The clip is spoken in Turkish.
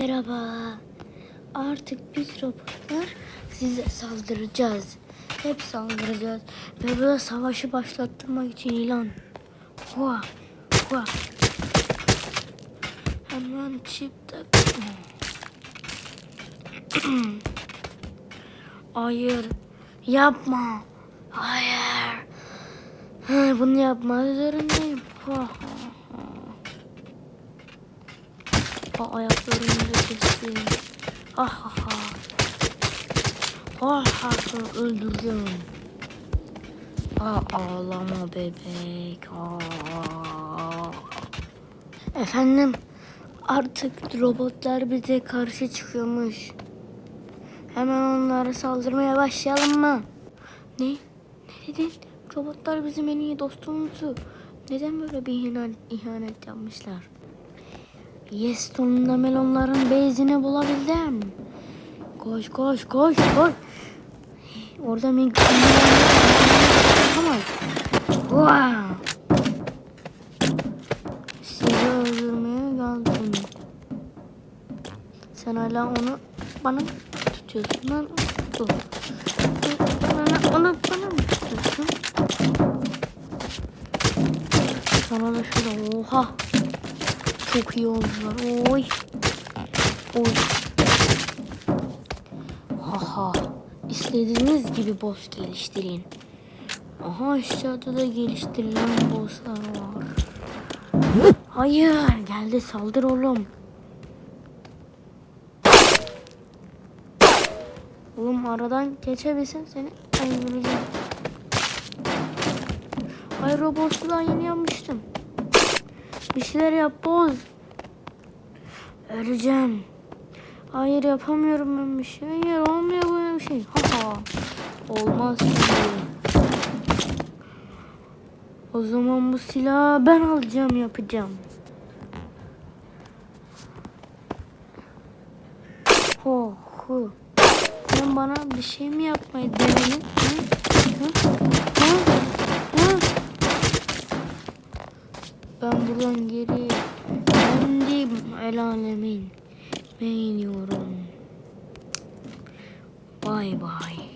Merhaba. Artık biz robotlar size saldıracağız. Hep saldıracağız. Ve böyle savaşı başlattırmak için ilan. Hua. Hua. Hemen çip tak. Hayır. Yapma. Hayır. Ha, bunu yapmak zorundayım. Ha, Ha, ayaklarımı da kestim. Ha ha ha. Ha ha öldüreceğim. Ha ağlama bebek. Ha. Efendim artık robotlar bize karşı çıkıyormuş. Hemen onlara saldırmaya başlayalım mı? Ne? Ne dedin? Robotlar bizim en iyi dostumuzu. Neden böyle bir ihanet, ihanet yapmışlar? Yes sonunda melonların bezini bulabildim. Koş koş koş koş. Orada mikrofonu Tamam. Wow. Sizi öldürmeye geldim. Sen hala onu bana tutuyorsun. Ben dur. Bana, onu bana mı tutuyorsun? Sana da şöyle oha. Çok iyi oldular. Oy. Oy. Haha. İstediğiniz gibi boss geliştirin. Aha aşağıda da geliştirilen bosslar var. Hayır geldi saldır oğlum. Oğlum aradan geçebilsin seni öldüreceğim. Boss'u daha yeni yapmıştım. Bir şeyler yap boz. Öleceğim. Hayır yapamıyorum ben bir şey. Hayır olmuyor böyle bir şey. Ha ha. Olmaz. O zaman bu silahı ben alacağım yapacağım. Ho ho. Sen bana bir şey mi yapmayı denedin? Hı? Hı? Hı? Ben buradan geri kendi el alemin iniyorum. Bay bay.